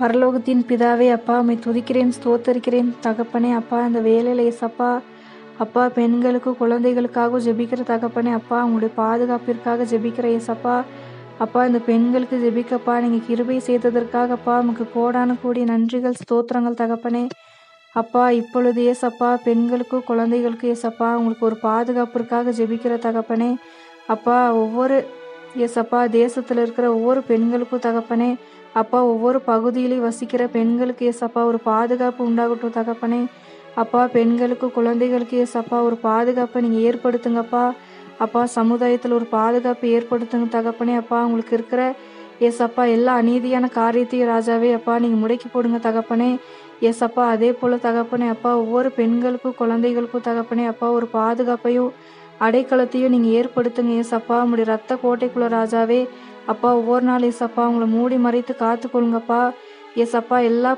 பரலோகத்தின் பிதாவே அப்பா உண்மை துதிக்கிறேன் ஸ்தோத்தரிக்கிறேன். தகப்பனே அப்பா இந்த வேலையில் ஏசப்பா அப்பா பெண்களுக்கு குழந்தைகளுக்காக ஜெபிக்கிற தகப்பனே அப்பா உங்களுடைய பாதுகாப்பிற்காக ஜெபிக்கிற ஏசப்பா அப்பா இந்த பெண்களுக்கு ஜெபிக்கப்பா நீங்கள் கிருபை செய்ததற்காகப்பா உமக்கு கோடான கூடிய நன்றிகள் ஸ்தோத்திரங்கள் தகப்பனே. அப்பா இப்பொழுது ஏசப்பா பெண்களுக்கு குழந்தைகளுக்கு ஏசப்பா உங்களுக்கு ஒரு பாதுகாப்பிற்காக ஜெபிக்கிற தகப்பனே. அப்பா ஒவ்வொரு ஏசப்பா தேசத்தில் இருக்கிற ஒவ்வொரு பெண்களுக்கும் தகப்பனே அப்பா ஒவ்வொரு பகுதியிலையும் வசிக்கிற பெண்களுக்கு ஏசப்பா ஒரு பாதுகாப்பு உண்டாகட்டும் தகப்பனே. அப்பா பெண்களுக்கு குழந்தைகளுக்கு ஏசப்பா ஒரு பாதுகாப்பை நீங்கள் ஏற்படுத்துங்கப்பா அப்பா. சமுதாயத்தில் ஒரு பாதுகாப்பு ஏற்படுத்துங்க தகப்பனே. அப்பா உங்களுக்கு இருக்கிற ஏசப்பா எல்லா அநீதியான காரியத்தையும் ராஜாவே அப்பா நீங்கள் முடக்கி போடுங்க தகப்பனே. ஏசப்பா அதே போல் தகப்பனே அப்பா ஒவ்வொரு பெண்களுக்கும் குழந்தைகளுக்கும் தகப்பனே அப்பா ஒரு பாதுகாப்பையும் அடைக்கலத்தையும் நீங்கள் ஏற்படுத்துங்க ஏசப்பா. உங்களுடைய ரத்த கோட்டைக்குள்ள ராஜாவே அப்பா ஒவ்வொரு நாள் ஏசப்பா அவங்கள மூடி மறைத்து காத்துக்கொள்ளுங்கப்பா ஏசப்பா எல்லா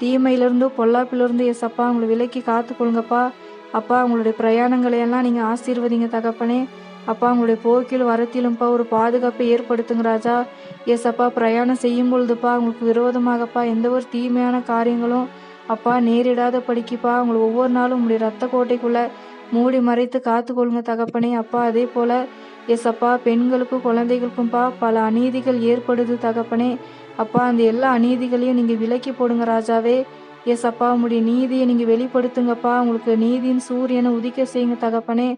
தீமையிலிருந்தும் பொல்லாப்பிலிருந்து ஏசப்பா அவங்கள விலக்கி காத்துக்கொள்ளுங்கப்பா அப்பா அவங்களுடைய பிரயாணங்களை எல்லாம் நீங்கள் ஆசீர்வதிங்க தகப்பனே. அப்பா அவங்களுடைய போக்கில் வரத்திலும்ப்பா ஒரு பாதுகாப்பை ஏற்படுத்துங்க ராஜா. ஏசப்பா பிரயாணம் செய்யும் பொழுதுப்பா அவங்களுக்கு விரோதமாகப்பா எந்த ஒரு தீமையான காரியங்களும் அப்பா நேரிடாத படிக்குப்பா அவங்களை ஒவ்வொரு நாளும் உங்களுடைய ரத்த கோட்டைக்குள்ள மூடி மறைத்து காத்துக்கொள்ளுங்க தகப்பனே. அப்பா அதே போல எஸ்அப்பா பெண்களுக்கும் குழந்தைகளுக்கும்பா பல அநீதிகள் ஏற்படுது தகப்பனே. அப்பா அந்த எல்லா அநீதிகளையும் நீங்கள் விலக்கி போடுங்க ராஜாவே. எஸ்அப்பா உங்களுடைய நீதியை நீங்கள் வெளிப்படுத்துங்கப்பா. உங்களுக்கு நீதியின் சூரியனை உதிக்க செய்யுங்க தகப்பனே.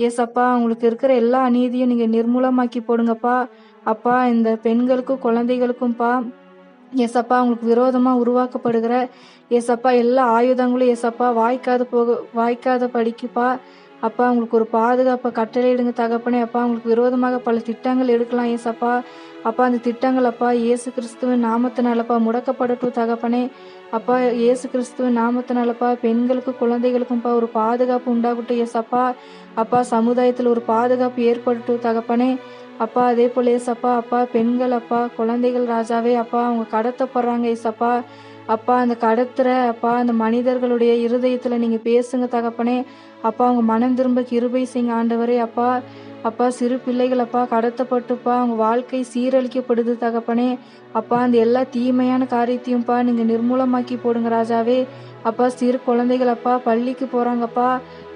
ஏசப்பா உங்களுக்கு இருக்கிற எல்லா அநீதியும் நீங்கள் நிர்மூலமாக்கி போடுங்கப்பா. அப்பா இந்த பெண்களுக்கும் குழந்தைகளுக்கும்பா. ஏசப்பா உங்களுக்கு விரோதமாக உருவாக்கப்படுகிற ஏசப்பா எல்லா ஆயுதங்களும் ஏசப்பா வாய்க்காத போக வாய்க்காத படிக்குப்பா அப்பா அவங்களுக்கு ஒரு பாதுகாப்பை கட்டளையிடுங்க தகப்பனே. அப்பா அவங்களுக்கு விரோதமாக பல திட்டங்கள் எடுக்கலாம் ஏசப்பா. அப்பா அந்த திட்டங்கள் அப்பா இயேசு கிறிஸ்துவின் நாமத்தினாலப்பா முடக்கப்படட்டும் தகப்பனே. அப்பா இயேசு கிறிஸ்துவின் நாமத்தினாலப்பா பெண்களுக்கு குழந்தைகளுக்கும்ப்பா ஒரு பாதுகாப்பு உண்டாகட்டும் ஏசப்பா. அப்பா சமுதாயத்தில் ஒரு பாதுகாப்பு ஏற்படட்டும் தகப்பனே. அப்பா அதே போல ஏசப்பா அப்பா பெண்கள் அப்பா குழந்தைகள் ராஜாவே அப்பா அவங்க கடத்தப்படுறாங்க ஏசப்பா. அப்பா அந்த கடத்துற அப்பா அந்த மனிதர்களுடைய இருதயத்தில் நீங்கள் பேசுங்க தகப்பனே. அப்பா அவங்க மனம் திரும்ப கிருபை செய்யுங்க ஆண்டவரே. அப்பா அப்பா சிறு பிள்ளைகள் அப்பா கடத்தப்பட்டுப்பா. அவங்க வாழ்க்கை சீரழிக்கப்படுது தகப்பனே. அப்பா அந்த எல்லா தீமையான காரியத்தையும்ப்பா நீங்கள் நிர்மூலமாக்கி போடுங்க ராஜாவே. அப்பா சிறு குழந்தைகள் அப்பா பள்ளிக்கு போகிறாங்கப்பா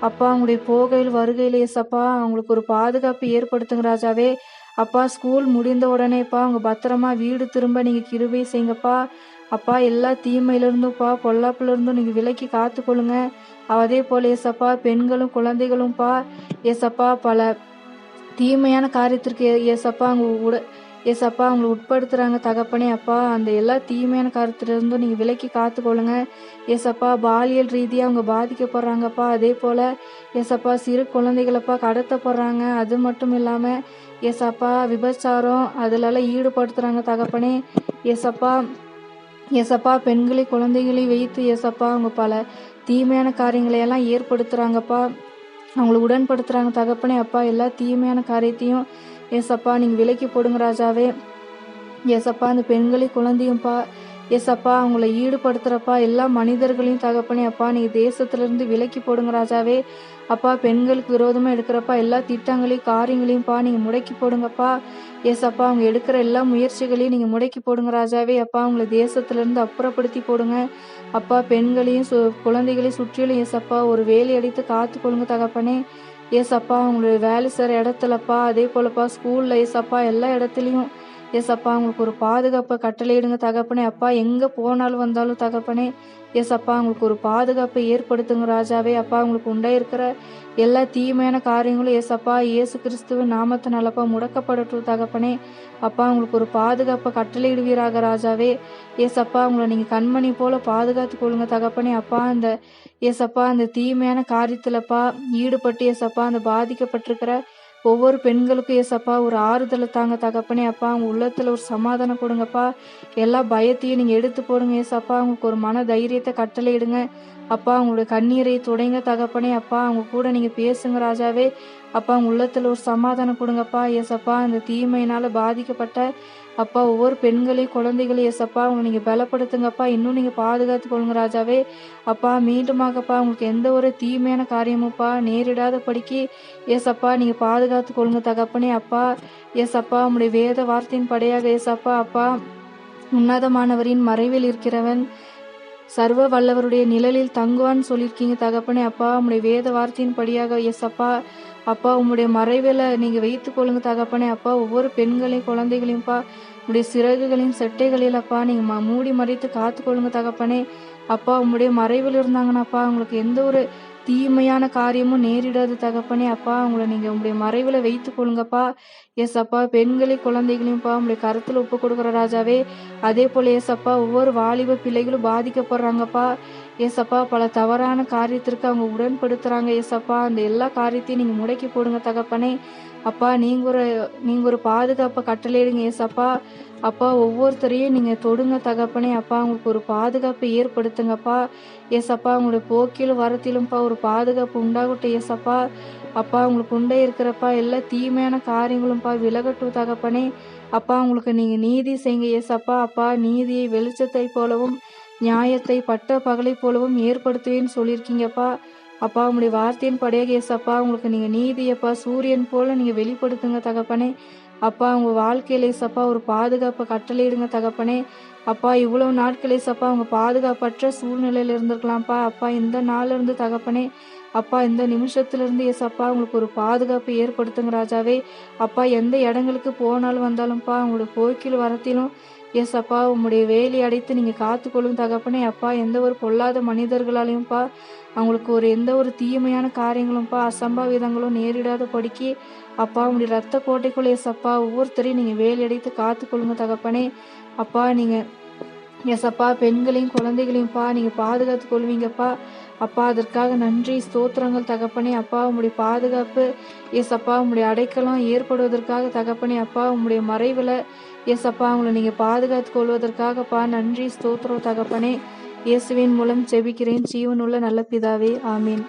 அப்பா. அவங்களுடைய போகையில் வருகையில் ஏசப்பா அவங்களுக்கு ஒரு பாதுகாப்பு ஏற்படுத்துங்க ராஜாவே. அப்பா ஸ்கூல் முடிந்த உடனேப்பா அவங்க பத்திரமா வீடு திரும்ப நீங்கள் கிருபை செய்யுங்கப்பா. அப்பா எல்லா தீமையிலிருந்தும்ப்பா பொல்லாப்புலேருந்தும் நீங்கள் விலக்கி காத்துக்கொள்ளுங்க. அதே போல் ஏசப்பா பெண்களும் குழந்தைகளும்ப்பா ஏசப்பா பல தீமையான காரியத்திற்கு ஏசப்பா அவங்க உட ஏசப்பா அவங்களை உட்படுத்துகிறாங்க தகப்பனே அப்பா. அந்த எல்லா தீமையான காரியத்திலிருந்தும் நீங்கள் விலக்கி காத்துக்கொள்ளுங்க. ஏசப்பா பாலியல் ரீதியாக அவங்க பாதிக்கப்படுறாங்கப்பா அதே போல் ஏசப்பா சிறு குழந்தைகளப்பா கடத்தப்படுறாங்க. அது மட்டும் இல்லாமல் ஏசப்பா விபச்சாரம் அதிலெல்லாம் ஈடுபடுத்துகிறாங்க தகப்பனே. ஏசப்பா ஏசப்பா பெண்களை குழந்தைகளை வைத்து ஏசப்பா அவங்க பல தீமையான காரியங்களை எல்லாம் ஏற்படுத்துகிறாங்கப்பா அவங்களை உடன்படுத்துகிறாங்க தகப்பனே அப்பா. எல்லா தீமையான காரியத்தையும் ஏசப்பா நீங்கள் விலைக்கு போடுங்க ராஜாவே. ஏசப்பா அந்த பெண்களை குழந்தையும்ப்பா ஏசப்பா அவங்கள ஈடுபடுத்துகிறப்பா எல்லா மனிதர்களையும் தகப்பனே. அப்பா நீங்கள் தேசத்துலேருந்து விலக்கி போடுங்க ராஜாவே. அப்பா பெண்களுக்கு விரோதமாக எடுக்கிறப்பா எல்லா திட்டங்களையும் காரியங்களையும்ப்பா நீங்கள் முடக்கி போடுங்கப்பா. ஏசப்பா அவங்க எடுக்கிற எல்லா முயற்சிகளையும் நீங்கள் முடக்கி போடுங்க ராஜாவே. அப்பா அவங்கள தேசத்துலேருந்து அப்புறப்படுத்தி போடுங்க. அப்பா பெண்களையும் சு குழந்தைகளையும் சுற்றிலும் அப்பா ஒரு வேலி அடித்து காத்துக்கொள்ளுங்க தகப்பனே. அப்பா அவங்களுடைய வேலை செய்கிற இடத்துலப்பா அதே போலப்பா ஸ்கூலில் அப்பா எல்லா இடத்துலையும் ஏசப்பா அவங்களுக்கு ஒரு பாதுகாப்பை கட்டளையிடுங்க தகப்பனே. அப்பா எங்கே போனாலும் வந்தாலும் தகப்பனே ஏசப்பா அவங்களுக்கு ஒரு பாதுகாப்பை ஏற்படுத்துங்க ராஜாவே. அப்பா அவங்களுக்கு உண்டாயிருக்கிற எல்லா தீமையான காரியங்களும் ஏசப்பா இயேசு கிறிஸ்துவின் நாமத்தினாலப்பா முடக்கப்படட்டும் தகப்பனே. அப்பா அவங்களுக்கு ஒரு பாதுகாப்பை கட்டளையிடுவீராக ராஜாவே. ஏசப்பா அவங்கள நீங்கள் கண்மணி போல பாதுகாத்து கொள்ளுங்க தகப்பனே. அப்பா அந்த ஏசப்பா அந்த தீமையான காரியத்தில்ப்பா ஈடுபட்டு ஏசப்பா அந்த பாதிக்கப்பட்டிருக்கிற ஒவ்வொரு பெண்களுக்கும் ஏசப்பா ஒரு ஆறுதலை தாங்க தகப்பனே. அப்பா அவங்க உள்ளத்தில் ஒரு சமாதானம் கொடுங்கப்பா. எல்லா பயத்தையும் நீங்கள் எடுத்து போடுங்க ஏசப்பா. அவங்களுக்கு ஒரு மன தைரியத்தை கட்டளையிடுங்க அப்பா அவங்களுடைய கண்ணீரை துடைங்க தகப்பனே. அப்பா அவங்க கூட நீங்கள் பேசுங்க ராஜாவே. அப்பா அவங்க உள்ளத்தில் ஒரு சமாதானம் கொடுங்கப்பா ஏசப்பா. அந்த தீமையினால் பாதிக்கப்பட்ட அப்பா ஒவ்வொரு பெண்களையும் குழந்தைகளையும் ஏசப்பா. அவங்க நீங்கள் பலப்படுத்துங்கப்பா. இன்னும் நீங்கள் பாதுகாத்து கொள்ளுங்க ராஜாவே. அப்பா மீண்டுமாகப்பா உங்களுக்கு எந்த ஒரு தீமையான காரியமும்ப்பா நேரிடாத படிக்கி. ஏசப்பா நீங்கள் பாதுகாத்து கொள்ளுங்க தகப்பனே அப்பா. ஏசப்பா உங்களுடைய வேத வார்த்தையின் படையாக ஏசப்பா அப்பா. உன்னதமானவரின் மறைவில் இருக்கிறவன் சர்வ வல்லவருடைய நிழலில் தங்குவான்னு சொல்லியிருக்கீங்க தகப்பனே அப்பா. உங்களுடைய வேத வார்த்தையின் படியாக எஸ் அப்பா அப்பா உம்முடைய மறைவில் நீங்கள் வைத்து கொள்ளுங்க தகப்பனே. அப்பா ஒவ்வொரு பெண்களையும் குழந்தைகளையும்ப்பா உடைய சிறகுகளின் செட்டைகளில் அப்பா நீங்கள் மூடி மறைத்து காத்து கொள்ளுங்க தகப்பனே. அப்பா உங்களுடைய மறைவில் இருந்தாங்கன்னாப்பா உங்களுக்கு எந்த ஒரு தீமையான காரியமும் நேரிடாது தகப்பனே. அப்பா உங்களை நீங்கள் உங்களுடைய மறைவில் வைத்து கொள்ளுங்கப்பா. எஸ் அப்பா பெண்களையும் குழந்தைகளையும்ப்பா உங்களுடைய கருத்தில் ஒப்பு கொடுக்குற ராஜாவே. அதே போல் எஸ் அப்பா ஒவ்வொரு வாலிப பிள்ளைகளும் பாதிக்கப்படுறாங்கப்பா. ஏசப்பா பல தவறான காரியத்திற்கு அவங்க உடன்படுத்துகிறாங்க ஏசப்பா. அப்பா அந்த எல்லா காரியத்தையும் நீங்கள் முடக்கி போடுங்க தகப்பனே. அப்பா நீங்கள் ஒரு நீங்கள் ஒரு பாதுகாப்பை கட்டளையிடுங்க ஏசப்பா. அப்பா அப்பா ஒவ்வொருத்தரையும் நீங்கள் தொடுங்க தகப்பனே. அப்பா அவங்களுக்கு ஒரு பாதுகாப்பை ஏற்படுத்துங்கப்பா. ஏசப்பா அவங்களோட போக்கிலும் வரத்திலும்ப்பா ஒரு பாதுகாப்பு உண்டாகட்டும் ஏசப்பா. அப்பா அவங்களுக்கு உண்டே இருக்கிறப்பா எல்லா தீமையான காரியங்களும்ப்பா விலகட்டும் தகப்பனே. அப்பா அவங்களுக்கு நீங்கள் நீதி செய்யுங்க ஏசப்பா. அப்பா அப்பா நீதியை வெளிச்சத்தை போலவும் நியாயத்தை பட்ட பகலை போலவும் ஏற்படுத்துவேன்னு சொல்லியிருக்கீங்கப்பா. அப்பா உங்களுடைய வார்த்தையின் படையாக எஸ் உங்களுக்கு நீங்கள் நீதியப்பா சூரியன் போல நீங்கள் வெளிப்படுத்துங்க தகப்பனே. அப்பா உங்கள் வாழ்க்கையில சப்பா ஒரு பாதுகாப்பை கட்டளையிடுங்க தகப்பனே. அப்பா இவ்வளவு நாட்களே சப்பா அவங்க பாதுகாப்பற்ற சூழ்நிலையில் இருந்திருக்கலாம்ப்பா. அப்பா இந்த நாள்ல இருந்து தகப்பனே அப்பா இந்த நிமிஷத்துலேருந்து எஸ் அப்பா உங்களுக்கு ஒரு பாதுகாப்பு ஏற்படுத்துங்க ராஜாவே. அப்பா எந்த இடங்களுக்கு போனாலும் வந்தாலும்ப்பா உங்களுடைய போக்கில் வரத்திலும் எஸ் அப்பா உங்களுடைய வேலி அடைத்து நீங்கள் காத்துக்கொள்ளும் தகப்பனே அப்பா. எந்த ஒரு பொல்லாத மனிதர்களாலையும்ப்பா அவங்களுக்கு ஒரு எந்த ஒரு தீமையான காரியங்களும்ப்பா அசம்பாவிதங்களும் நேரிடாத படிக்கி அப்பா உங்களுடைய ரத்த கோட்டைக்குள்ளே எஸ் அப்பா ஒவ்வொருத்தரையும் நீங்கள் வேலி அடைத்து காத்துக்கொள்ளுங்க தகப்பனே. அப்பா நீங்கள் எஸ்அப்பா பெண்களையும் குழந்தைகளையும்ப்பா நீங்கள் பாதுகாத்து கொள்வீங்கப்பா. அப்பா அதற்காக நன்றி ஸ்தோத்திரங்கள் தகப்பனே. அப்பா உங்களுடைய பாதுகாப்பு எஸ் அப்பா உங்களுடைய அடைக்கலம் ஏற்படுவதற்காக தகப்பனே. அப்பா உங்களுடைய மறைவில் எஸ் அப்பா உங்களை நீங்கள் பாதுகாத்து கொள்வதற்காகப்பா. நன்றி ஸ்தோத்திரம் தகப்பனே. இயேசுவின் மூலம் செபிக்கிறேன் ஜீவனுள்ள நல்ல பிதாவே ஆமீன்.